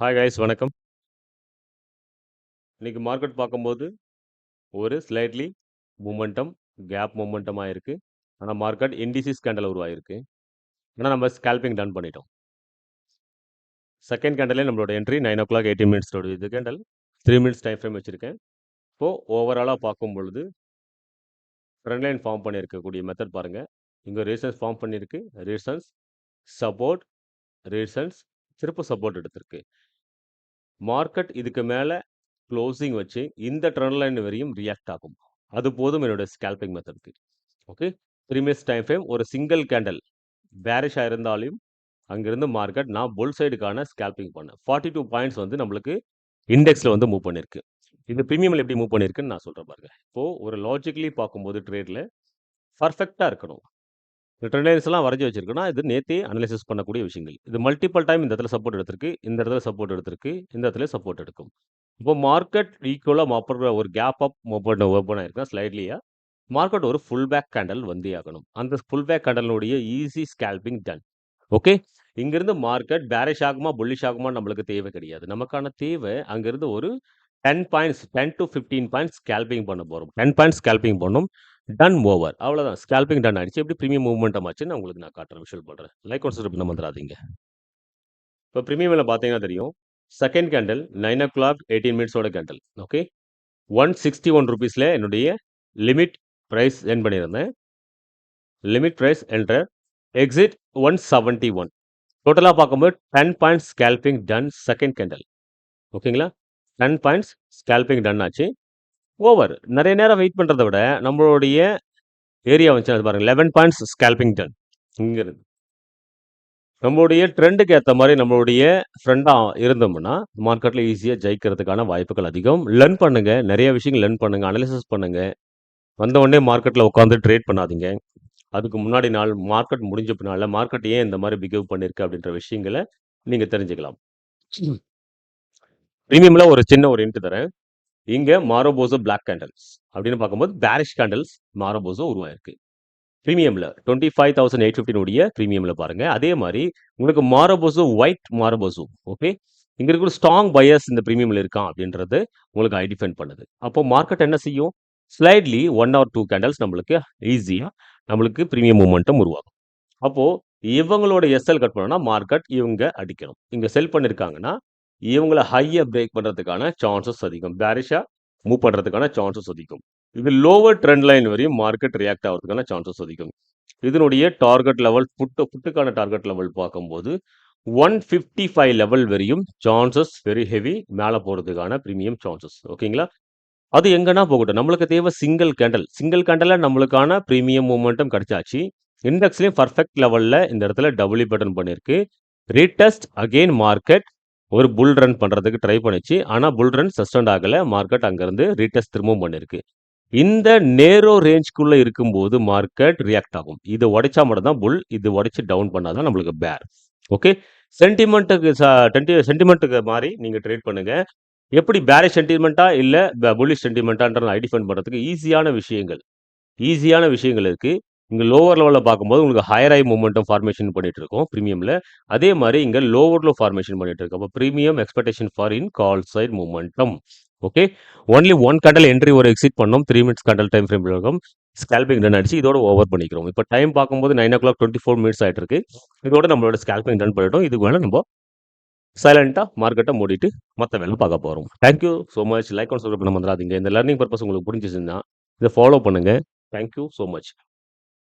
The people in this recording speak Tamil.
ஹாய் கைஸ் வணக்கம். இன்னைக்கு மார்க்கெட் பார்க்கும்போது, ஒரு ஸ்லைட்லி மூமெண்டம் கேப் மூமெண்டமாக இருக்குது ஆனால் மார்க்கெட் இண்டிசிஸ் கேண்டில் உருவாயிருக்கு. ஆனால் நம்ம ஸ்கேல்பிங் டன் பண்ணிட்டோம். செகண்ட் கேண்டலே நம்மளோட என்ட்ரி 9:00 18 மினிட்ஸோட இது candle three minutes time frame வச்சுருக்கேன் இப்போது ஓவராலாக பார்க்கும் பொழுது ட்ரெண்ட் லைன் ஃபார்ம் பண்ணியிருக்கக்கூடிய மெத்தட் பாருங்கள் இங்கே ரீசன்ஸ் ஃபார்ம் பண்ணியிருக்கு. ரீசன்ஸ் சப்போர்ட், ரீசன்ஸ் சிறப்பு சப்போர்ட் எடுத்திருக்கு. மார்க்கெட் இதுக்கு மேலே க்ளோசிங் வச்சு இந்த ட்ரெண்ட் லைன் வரையும் ரியாக்ட் ஆகும். அது போதும் என்னோட scalping மெத்தடுக்கு okay. Three minutes time frame ஒரு சிங்கிள் கேண்டல் பேரிஷாக இருந்தாலும், அங்கேருந்து மார்க்கெட் நான் புல் சைடுக்கான ஸ்கேல்பிங் பண்ணேன். 42 பாயிண்ட்ஸ் வந்து நம்மளுக்கு இண்டெக்ஸில் வந்து மூவ் பண்ணியிருக்கு. இந்த ப்ரீமியமில் எப்படி மூவ் பண்ணியிருக்குன்னு நான் சொல்கிறேன் பாருங்க. இப்போது ஒரு லாஜிக்கலி பார்க்கும்போது ட்ரேடில் பர்ஃபெக்டாக இருக்கணும். இந்த வரைஞ்சி லைன்ஸ் இது நேத்தே அனலைசிஸ் பண்ணக்கூடிய விஷயங்கள். இது மல்டிபிள் டைம் இந்த இடத்துல சப்போர்ட் எடுத்திருக்கு. இந்த இடத்துல சப்போர்ட் எடுத்திருக்கு. இந்த இடத்துல சப்போர்ட் எடுக்கும். இப்போ மார்க்கெட் ஈக்குவலா மாப்பர் ஒரு கேப் அப் ஓப்பன் ஓப்பன் ஆயிருக்குன்னா ஸ்லைட்லியா, மார்க்கெட் ஒரு ஃபுல் பேக் கேண்டல் வந்தே ஆகணும். அந்த ஃபுல் பேக் கேண்டலுடைய ஈஸி ஸ்கேல்பிங் டன். ஓகே. இங்கிருந்து மார்க்கெட் பேரிஷ் ஆகுமா, புல்லிஷ் ஆகுமா நம்மளுக்கு தேவை கிடையாது. நமக்கான தேவை அங்கிருந்து ஒரு 10 பாயிண்ட்ஸ் 10-15 பாயிண்ட்ஸ் ஸ்கேல்பிங் பண்ண போறோம். 10 பாயிண்ட்ஸ் ஸ்கேல்பிங் பண்ணும் டன் ஓவர். அவ்வளோதான். ஸ்கேல்பிங் டன் ஆயிடுச்சு. எப்படி ப்ரீமியம் மூவ்மெண்டம் ஆச்சுன்னு உங்களுக்கு நான் காட்டுறேன். விஷுவல் பண்ணுறேன் லைக் ஒன் சப்ஸ்கிரைப் நம்ம மறந்துறாதீங்க. இப்போ ப்ரீமியமில் பார்த்தீங்கன்னா தெரியும். செகண்ட் கேண்டில் 9:00 18 மினிட்ஸோட கேண்டில். ஓகே. ஒன் சிக்ஸ்டி ஒன் ருபீஸில் என்னுடைய லிமிட் ப்ரைஸ் என் பண்ணியிருந்தேன். லிமிட் ப்ரைஸ் என்ற எக்ஸிட் ஒன் செவன்ட்டி ஒன் டோட்டலாக பார்க்கும்போது 10 points scalping done second candle ஓகேங்களா? 10 பாயிண்ட்ஸ் ஸ்கேல்பிங் டன் ஆச்சு. ஓவர். நிறைய நேரம் வெயிட் பண்ணுறத விட நம்மளுடைய ஏரியா வந்துச்சுன்னா பாருங்க 11 பாயிண்ட்ஸ் ஸ்கேல்பிங் டன். இங்கிருந்து. நம்மளுடைய ட்ரெண்டுக்கு ஏற்ற மாதிரி நம்மளுடைய ஃப்ரெண்டாக இருந்தோம்னா, மார்க்கெட்டில் ஈஸியாக ஜெயிக்கிறதுக்கான வாய்ப்புகள் அதிகம். லர்ன் பண்ணுங்கள் நிறைய விஷயங்கள் லேர்ன் பண்ணுங்கள் அனலிசிஸ் பண்ணுங்கள் வந்த உடனே மார்க்கெட்டில் உட்காந்து ட்ரேட் பண்ணாதீங்க. அதுக்கு முன்னாடி நாள் மார்க்கெட் முடிஞ்ச பின்னால் மார்க்கெட் ஏன் இந்த மாதிரி பிஹேவ் பண்ணியிருக்கு அப்படின்ற விஷயங்களை நீங்கள் தெரிஞ்சுக்கலாம். ப்ரீமியமில் ஒரு சின்ன ஒரு இன்ட்டு தரேன். இங்கே மாரோபோசோ பிளாக் கேண்டில்ஸ் அப்படின்னு பார்க்கும்போது பேரிஷ் கேண்டில்ஸ் மாரோபோசோ உருவாயிருக்கு. ப்ரீமியமில் டொண்ட்டி ஃபைவ் தௌசண்ட் எயிட் ஃபிஃப்டினுடைய ப்ரீமியமில் பாருங்கள் அதே மாதிரி உங்களுக்கு மாரோபோசோ ஒயிட் மாரோபோசோ ஓகே. இங்கே இருக்கிற ஸ்ட்ராங் பயஸ் இந்த ப்ரீமியமில் இருக்கான் அப்படின்றது உங்களுக்கு ஐடென்டிஃபை பண்ணுது. அப்போ மார்க்கெட் என்ன செய்யும்? ஸ்லைட்லி ஒன் ஆர் 2 கேண்டில்ஸ் நம்மளுக்கு ஈஸியாக நம்மளுக்கு ப்ரீமியம் மூமெண்ட்டும் உருவாகும். அப்போது இவங்களோட எஸ்எல் கட் பண்ணோம்னா மார்க்கெட் இவங்க அடிக்கணும். இங்கே செல் பண்ணியிருக்காங்கன்னா, இவங்கள ஹையை பிரேக் பண்றதுக்கான சான்சஸ் அதிகம். பேரிஷா மூவ் பண்றதுக்கான சான்சஸ் அதிகம். இது லோவர் ட்ரெண்ட் லைன் வரையும் மார்க்கெட் ரியாக்ட் ஆகிறதுக்கான சான்சஸ் அதிகம். இதனுடைய டார்கெட் லெவல் புட் புட்டுக்கான டார்கெட் லெவல் பார்க்கும்போது 155 லெவல் வரையும் சான்சஸ் வெரி ஹெவி மேல போறதுக்கான ப்ரீமியம் சான்சஸ். ஓகேங்களா? அது எங்கன்னா போகட்டும். நம்மளுக்கு தேவை சிங்கிள் கேண்டல் சிங்கிள் கேண்டில்ல நம்மளுக்கான ப்ரீமியம் மூமெண்ட்டும் கிடைச்சாச்சு. இண்டெக்ஸ்லேயும் பர்ஃபெக்ட் லெவல்ல இந்த இடத்துல டபுள்யூ பட்டன் பண்ணியிருக்கு. ரீடெஸ்ட் அகைன் மார்க்கெட் ஒரு புல் ரன் பண்ணுறதுக்கு ட்ரை பண்ணுச்சு. ஆனால் புல் ரன் சஸ்டண்ட் ஆகலை மார்க்கெட் அங்கேருந்து ரீடெஸ்ட் திரும்பவும் பண்ணியிருக்கு. இந்த நேரோ ரேஞ்ச்க்குள்ள இருக்கும்போது மார்க்கெட் ரியாக்ட் ஆகும். இது உடைச்சா மட்டும் தான் புல். இது உடைச்சி டவுன் பண்ணால் தான் நம்மளுக்கு பேர். ஓகே. சென்டிமெண்ட்டுக்கு ச டென்டி சென்டிமென்ட்க்கு மாறி நீங்க ட்ரேட் பண்ணுங்கள் எப்படி பேரிஷ் சென்டிமெண்ட்டா இல்லை ப புல்லிஷ் சென்டிமென்ட்டான்றத ஐடென்டிஃபை பண்ணுறதுக்கு ஈஸியான விஷயங்கள். ஈஸியான விஷயங்கள் இருக்குது இங்கே லோவர் லெவலில் பார்க்கும்போது உங்களுக்கு ஹையர் ஹை மூமெண்ட்டும் ஃபார்மேஷன் பண்ணிட்டு இருக்கோம் ப்ரீமியமில் அதே மாதிரி இங்கே லோவர் லோ ஃபார்மேஷன் பண்ணிட்டு இருக்கோம் அப்போ premium expectation for in call side momentum okay. Only one candle entry ஒரு எக்ஸிட் பண்ணோம். Three minutes candle time frame இருக்கும். ஸ்கால்பிங் ரன் அடிச்சு இதோட ஓவர் பண்ணிக்கிறோம். இப்போ டைம் பார்க்கும்போது 9:00 24 மினிட்ஸ் ஆகிட்டு இருக்கு. இதோட நம்மளோட ஸ்கால்பிங் ரன் பண்ணிட்டோம். இதுக்கு வேணால் நம்ம சைலண்ட்டாக மார்க்கெட்டை மூடிட்டு மற்ற வேலை பார்க்க போகிறோம் thank you much. Like and subscribe பண்ண மறந்துறாதீங்க. இந்த லர்னிங் பர்ப்பஸ் உங்களுக்கு புரிஞ்சிச்சுன்னா இதை ஃபாலோ பண்ணுங்கள் தேங்க் யூ மச்.